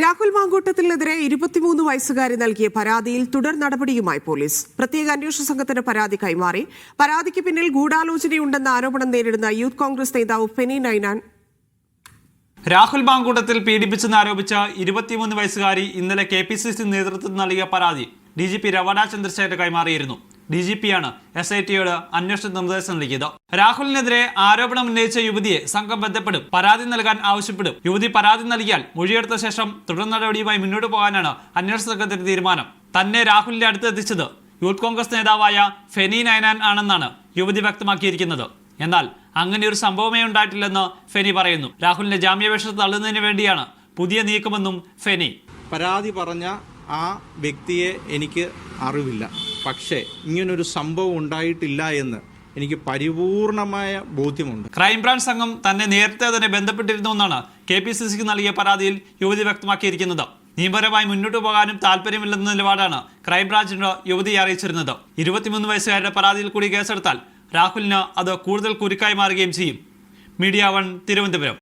രാഹുൽ മാങ്കൂട്ടത്തിനെതിരെ ഇരുപത്തിമൂന്ന് വയസ്സുകാരി നൽകിയ പരാതിയിൽ തുടർ നടപടിയുമായി പോലീസ്. പ്രത്യേക അന്വേഷണ സംഘത്തിന് പരാതി കൈമാറി. പരാതിക്ക് പിന്നിൽ ഗൂഢാലോചനയുണ്ടെന്ന ആരോപണം നേരിടുന്ന യൂത്ത് കോൺഗ്രസ് നേതാവ് ഫെനി നൈനാൻ. രാഹുൽ മാങ്കൂട്ടത്തിൽ പീഡിപ്പിച്ചെന്നാരോപിച്ച ഇരുപത്തിമൂന്ന് വയസ്സുകാരി ഇന്നലെ കെ പി സി സി നേതൃത്വത്തിൽ നൽകിയ പരാതി D G P Ravada Chandrasekhar കൈമാറിയിരുന്നു. D G പിയാണ് എസ് ഐ ടിയോട് അന്വേഷണ നിർദ്ദേശം നൽകിയത്. രാഹുലിനെതിരെ ആരോപണം ഉന്നയിച്ച യുവതിയെ സംഘം ബന്ധപ്പെടും പരാതി നൽകാൻ ആവശ്യപ്പെടും. യുവതി പരാതി നൽകിയാൽ മൊഴിയെടുത്ത ശേഷം തുടർ നടപടിയുമായി മുന്നോട്ട് പോകാനാണ് അന്വേഷണ സംഘത്തിന്റെ തീരുമാനം. തന്നെ രാഹുലിന്റെ അടുത്ത് എത്തിച്ചത് യൂത്ത് കോൺഗ്രസ് നേതാവായ ഫെനി നയനാൻ ആണെന്നാണ് യുവതി വ്യക്തമാക്കിയിരിക്കുന്നത്. എന്നാൽ അങ്ങനെ ഒരു സംഭവമേ ഉണ്ടായിട്ടില്ലെന്ന് ഫെനി പറയുന്നു. രാഹുലിന്റെ ജാമ്യാപേക്ഷ തള്ളുന്നതിന് വേണ്ടിയാണ് പുതിയ നീക്കമെന്നും ഫെനി. പരാതി പറഞ്ഞ ആ വ്യക്തിയെ എനിക്ക് അറിവില്ല. പക്ഷേ ഇങ്ങനൊരു സംഭവം ഉണ്ടായിട്ടില്ല എന്ന് എനിക്ക് പരിപൂർണമായ ബോധ്യമുണ്ട്. ക്രൈംബ്രാഞ്ച് സംഘം തന്നെ നേരത്തെ തന്നെ ബന്ധപ്പെട്ടിരുന്നു എന്നാണ് കെ പി സി സിക്ക് നൽകിയ പരാതിയിൽ യുവതി വ്യക്തമാക്കിയിരിക്കുന്നത്. നിയമപരമായി മുന്നോട്ട് പോകാനും താല്പര്യമില്ലെന്ന നിലപാടാണ് ക്രൈംബ്രാഞ്ചിനോട് യുവതിയെ അറിയിച്ചിരുന്നത്. ഇരുപത്തിമൂന്ന് വയസ്സുകാരുടെ പരാതിയിൽ കൂടി കേസെടുത്താൽ രാഹുലിന് അത് കൂടുതൽ കുരുക്കായി മാറുകയും ചെയ്യും. Media One Thiruvananthapuram.